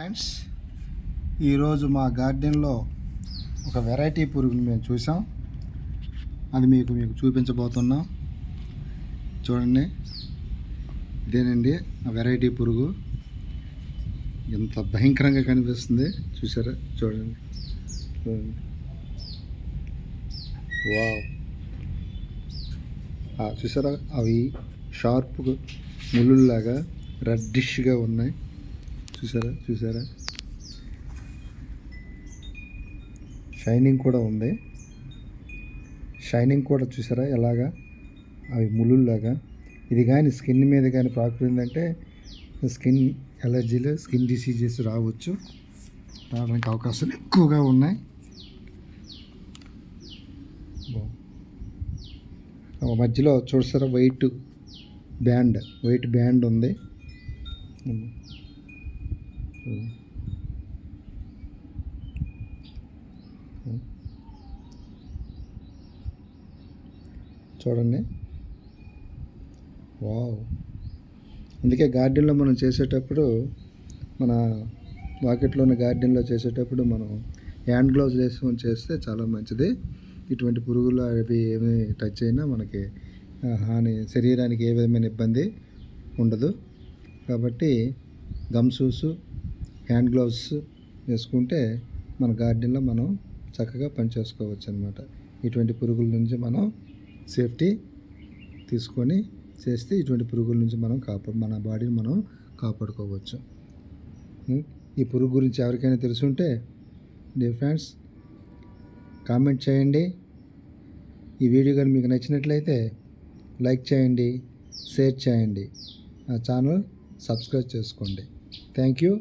Friends ఈరోజు మా గార్డెన్లో ఒక వెరైటీ పురుగుని మేము చూసాం. అది మీకు మీకు చూపించబోతున్నాం. చూడండి. ఇదేనండి ఆ వెరైటీ పురుగు. ఎంత భయంకరంగా కనిపిస్తుంది. చూసారా? చూడండి. చూడండి. వావ్. ఆ, చూసారా? అవి షార్ప్ ముళ్ళులాగా రెడ్డిష్గా ఉన్నాయి. చూసారా? చూసారా? షైనింగ్ కూడా ఉంది. షైనింగ్ కూడా చూసారా? ఎలాగా? అవి ములుల్లాగా. ఇది కానీ స్కిన్ మీద కానీ ప్రాకుతుందంటే స్కిన్ ఎలర్జీలు స్కిన్ డిసీజెస్ రావచ్చు. రావడానికి అవకాశాలు ఎక్కువగా ఉన్నాయి. మధ్యలో చూసారా? వైట్ బ్యాండ్ వైట్ బ్యాండ్ ఉంది. చూడండి. వావ్. అందుకే గార్డెన్లో మనం చేసేటప్పుడు మన వాకెట్లో ఉన్న గార్డెన్లో చేసేటప్పుడు మనం హ్యాండ్ గ్లౌజ్ వేసుకొని చేస్తే చాలా మంచిది. ఇటువంటి పురుగులు అవి ఏమి టచ్ అయినా మనకి హాని శరీరానికి ఏ విధమైన ఇబ్బంది ఉండదు. కాబట్టి గమ్ హ్యాండ్ గ్లౌస్ వేసుకుంటే మన గార్డెన్లో మనం చక్కగా పనిచేసుకోవచ్చు అనమాట ఇటువంటి పురుగుల నుంచి మనం సేఫ్టీ తీసుకొని చేస్తే ఇటువంటి పురుగుల నుంచి మనం కాపాడు మన బాడీని మనం కాపాడుకోవచ్చు. ఈ పురుగు గురించి ఎవరికైనా తెలుసుంటే డియర్ ఫ్రెండ్స్ కామెంట్ చేయండి. ఈ వీడియో కానీ మీకు నచ్చినట్లయితే లైక్ చేయండి షేర్ చేయండి. నా ఛానల్ సబ్స్క్రైబ్ చేసుకోండి. Thank you.